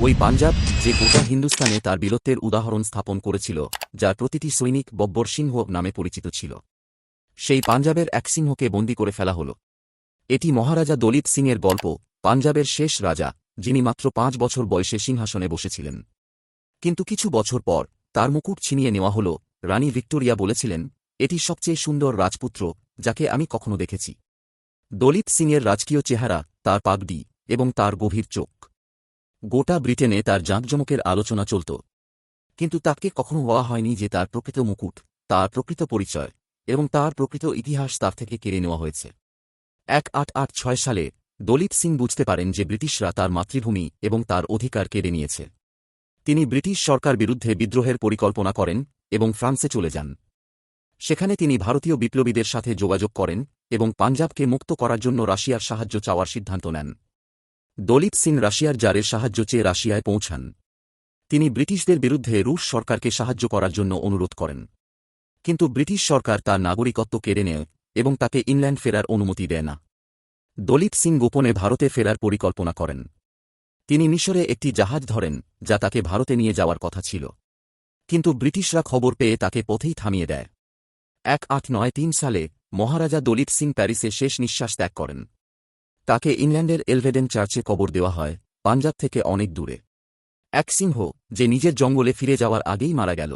ওই পাঞ্জাব, যে গোটা হিন্দুস্তানে তার বীরত্বের উদাহরণ স্থাপন করেছিল, যার প্রতিটি সৈনিক বব্বর সিংহ নামে পরিচিত ছিল। সেই পাঞ্জাবের এক সিংহকে বন্দী করে ফেলা হল। এটি মহারাজা দলিত সিংয়ের গল্প, পাঞ্জাবের শেষ রাজা, যিনি মাত্র পাঁচ বছর বয়সে সিংহাসনে বসেছিলেন। কিন্তু কিছু বছর পর, তার মুকুট ছিনিয়ে নেওয়া হল, রানী ভিক্টোরিয়া বলেছিলেন, এটি সবচেয়ে সুন্দর রাজপুত্র, যাকে আমি কখনো দেখেছি। দলিত সিংয়ের রাজকীয় চেহারা, তার পাগডি এবং তার গভীর চোখ। গোটা ব্রিটেনে তার জাঁকজমকের আলোচনা চলত। কিন্তু তাকে কখনো বলা হয়নি যে তার প্রকৃত মুকুট, তার প্রকৃত পরিচয় এবং তার প্রকৃত ইতিহাস তার থেকে কেড়ে নেওয়া হয়েছে। এক আট আট ছয় সালে দলিত সিং বুঝতে পারেন যে ব্রিটিশরা তার মাতৃভূমি এবং তার অধিকার কেড়ে নিয়েছে। তিনি ব্রিটিশ সরকার বিরুদ্ধে বিদ্রোহের পরিকল্পনা করেন এবং ফ্রান্সে চলে যান। সেখানে তিনি ভারতীয় বিপ্লবীদের সাথে যোগাযোগ করেন এবং পাঞ্জাবকে মুক্ত করার জন্য রাশিয়ার সাহায্য চাওয়ার সিদ্ধান্ত নেন। দলিত সিং রাশিয়ার জারের সাহায্য চেয়ে রাশিয়ায় পৌঁছান। তিনি ব্রিটিশদের বিরুদ্ধে রুশ সরকারকে সাহায্য করার জন্য অনুরোধ করেন। কিন্তু ব্রিটিশ সরকার তার নাগরিকত্ব কেড়ে নেয় এবং তাকে ইংল্যান্ড ফেরার অনুমতি দেয় না। দলিত সিং গোপনে ভারতে ফেরার পরিকল্পনা করেন। তিনি মিশরে একটি জাহাজ ধরেন, যা তাকে ভারতে নিয়ে যাওয়ার কথা ছিল। কিন্তু ব্রিটিশরা খবর পেয়ে তাকে পথেই থামিয়ে দেয়। এক আট নয় তিন সালে মহারাজা দলিত সিং প্যারিসে শেষ নিঃশ্বাস ত্যাগ করেন। তাকে ইংল্যান্ডের এলভেডেন চার্চে কবর দেওয়া হয়, পাঞ্জাব থেকে অনেক দূরে। এক সিংহ, যে নিজের জঙ্গলে ফিরে যাওয়ার আগেই মারা গেল।